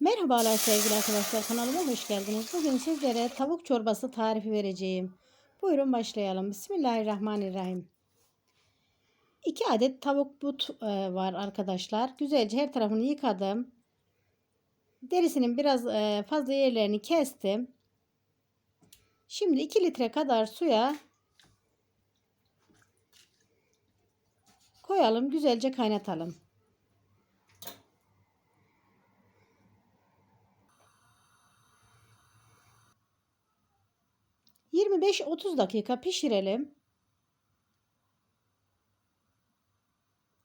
Merhabalar sevgili arkadaşlar kanalıma hoş geldiniz. Bugün sizlere tavuk çorbası tarifi vereceğim. Buyurun başlayalım. Bismillahirrahmanirrahim. 2 adet tavuk but e, var arkadaşlar. Güzelce her tarafını yıkadım. Derisinin biraz e, fazla yerlerini kestim. Şimdi 2 litre kadar suya koyalım. Güzelce kaynatalım. 25-30 dakika pişirelim.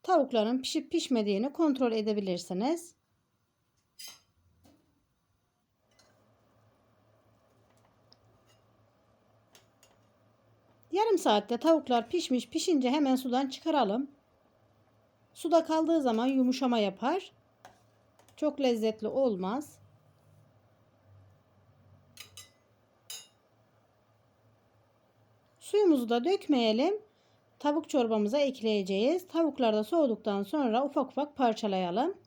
Tavukların pişip pişmediğini kontrol edebilirsiniz. Yarım saatte tavuklar pişmiş. Pişince hemen sudan çıkaralım. Suda kaldığı zaman yumuşama yapar. Çok lezzetli olmaz. Suyumuzu da dökmeyelim. Tavuk çorbamıza ekleyeceğiz. Tavuklar da soğuduktan sonra ufak ufak parçalayalım.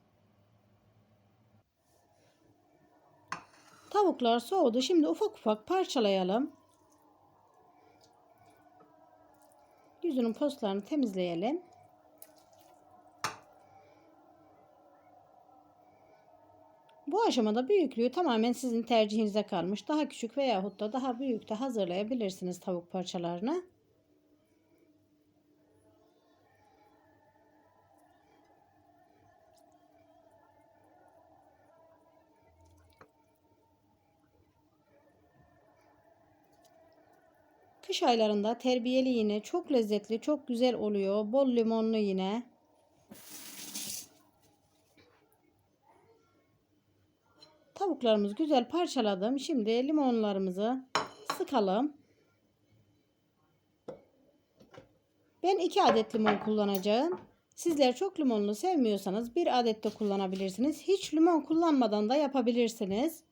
Tavuklar soğudu. Şimdi ufak ufak parçalayalım. Yüzünün postlarını temizleyelim. Bu aşamada büyüklüğü tamamen sizin tercihinize kalmış. Daha küçük veyahut da daha büyük de hazırlayabilirsiniz tavuk parçalarını. Kış aylarında terbiyeli yine çok lezzetli, çok güzel oluyor. Bol limonlu yine. Tavuklarımız güzel parçaladım. Şimdi limonlarımızı sıkalım. Ben 2 adet limon kullanacağım. Sizler çok limonlu sevmiyorsanız bir adet de kullanabilirsiniz. Hiç limon kullanmadan da yapabilirsiniz.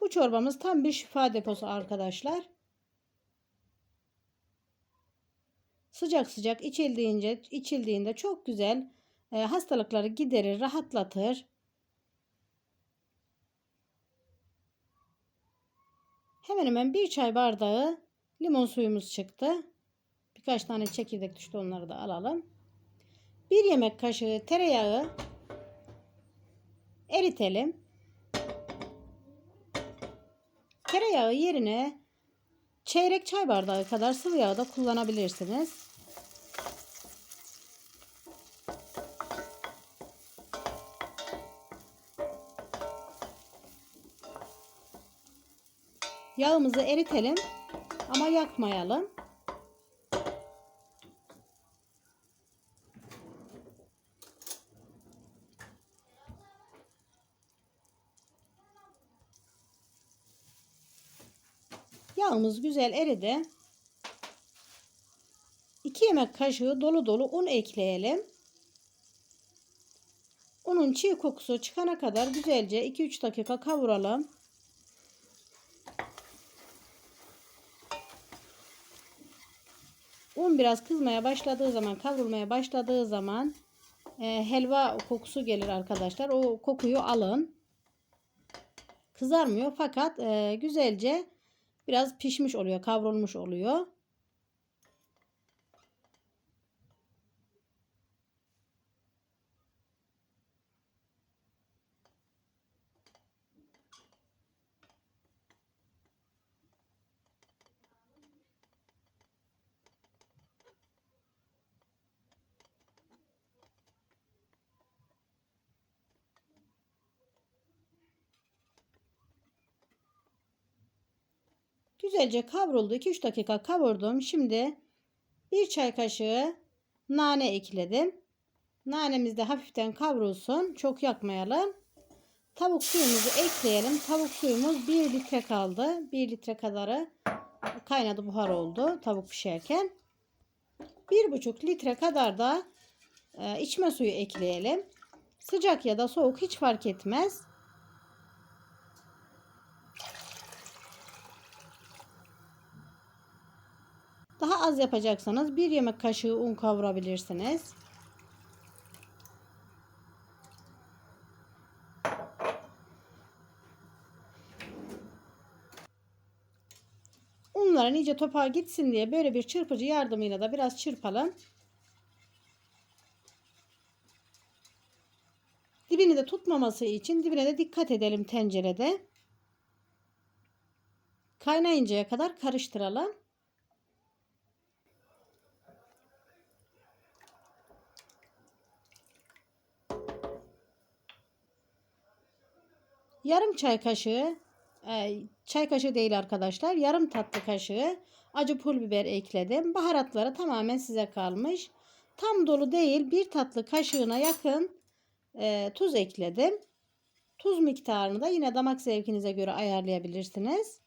Bu çorbamız tam bir şifa deposu arkadaşlar. Sıcak sıcak içildiğince içildiğinde çok güzel e, hastalıkları giderir, rahatlatır. Hemen hemen bir çay bardağı limon suyumuz çıktı. Birkaç tane çekirdek düştü onları da alalım. Bir yemek kaşığı tereyağı eritelim. Tereyağı yerine çeyrek çay bardağı kadar sıvı yağ da kullanabilirsiniz. Yağımızı eritelim ama yakmayalım. Yağımız güzel eridi. 2 yemek kaşığı dolu dolu un ekleyelim. Unun çiğ kokusu çıkana kadar güzelce 2-3 dakika kavuralım. Un biraz kızmaya başladığı zaman, kavrulmaya başladığı zaman e, helva kokusu gelir arkadaşlar. O kokuyu alın. Kızarmıyor fakat e, güzelce biraz pişmiş oluyor, kavrulmuş oluyor. Güzelce kavruldu. 2-3 dakika kavurdum. Şimdi bir çay kaşığı nane ekledim. Nanemiz de hafiften kavrulsun. Çok yakmayalım. Tavuk suyumuzu ekleyelim. Tavuk suyumuz 1 litre kaldı. 1 litre kadarı kaynadı buhar oldu tavuk pişerken. 1,5 litre kadar da e, içme suyu ekleyelim. Sıcak ya da soğuk hiç fark etmez. Daha az yapacaksanız bir yemek kaşığı un kavurabilirsiniz. Unların iyice topağa gitsin diye böyle bir çırpıcı yardımıyla da biraz çırpalım. Dibini de tutmaması için dibine de dikkat edelim tencerede. Kaynayıncaya kadar karıştıralım. Yarım çay kaşığı e, çay kaşığı değil arkadaşlar. Yarım tatlı kaşığı acı pul biber ekledim. Baharatları tamamen size kalmış. Tam dolu değil bir tatlı kaşığına yakın e, tuz ekledim. Tuz miktarını da yine damak zevkinize göre ayarlayabilirsiniz.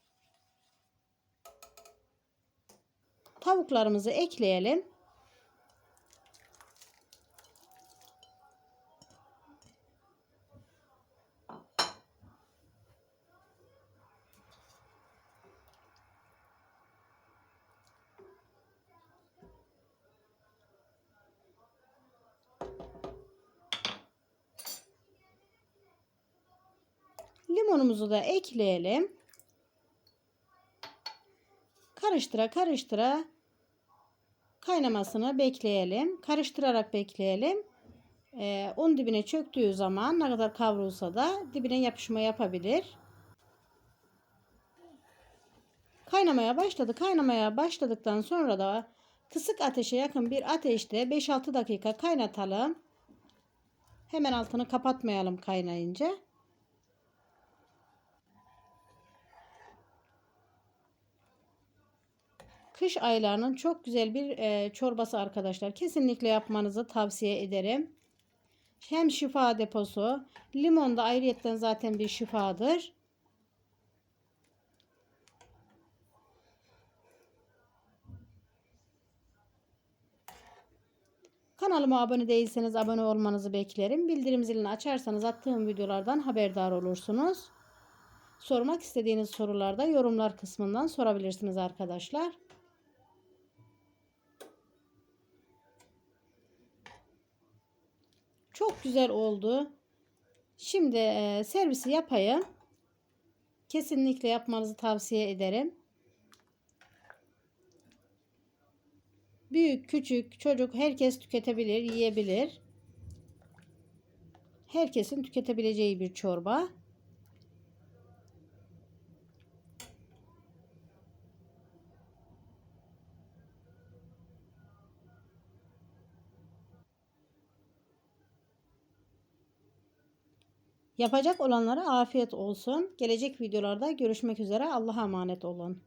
Tavuklarımızı ekleyelim. Limonumuzu da ekleyelim. Karıştıra karıştıra kaynamasını bekleyelim. Karıştırarak bekleyelim. Ee, un dibine çöktüğü zaman ne kadar kavrulsa da dibine yapışma yapabilir. Kaynamaya başladı. Kaynamaya başladıktan sonra da kısık ateşe yakın bir ateşte 5-6 dakika kaynatalım. Hemen altını kapatmayalım kaynayınca. Kış aylarının çok güzel bir e, çorbası arkadaşlar. Kesinlikle yapmanızı tavsiye ederim. Hem şifa deposu. Limon da ayrıyetten zaten bir şifadır. Kanalıma abone değilseniz abone olmanızı beklerim. Bildirim zilini açarsanız attığım videolardan haberdar olursunuz. Sormak istediğiniz sorularda yorumlar kısmından sorabilirsiniz arkadaşlar. Çok güzel oldu. Şimdi e, servisi yapayım. Kesinlikle yapmanızı tavsiye ederim. Büyük, küçük, çocuk herkes tüketebilir, yiyebilir. Herkesin tüketebileceği bir çorba. Yapacak olanlara afiyet olsun. Gelecek videolarda görüşmek üzere. Allah'a emanet olun.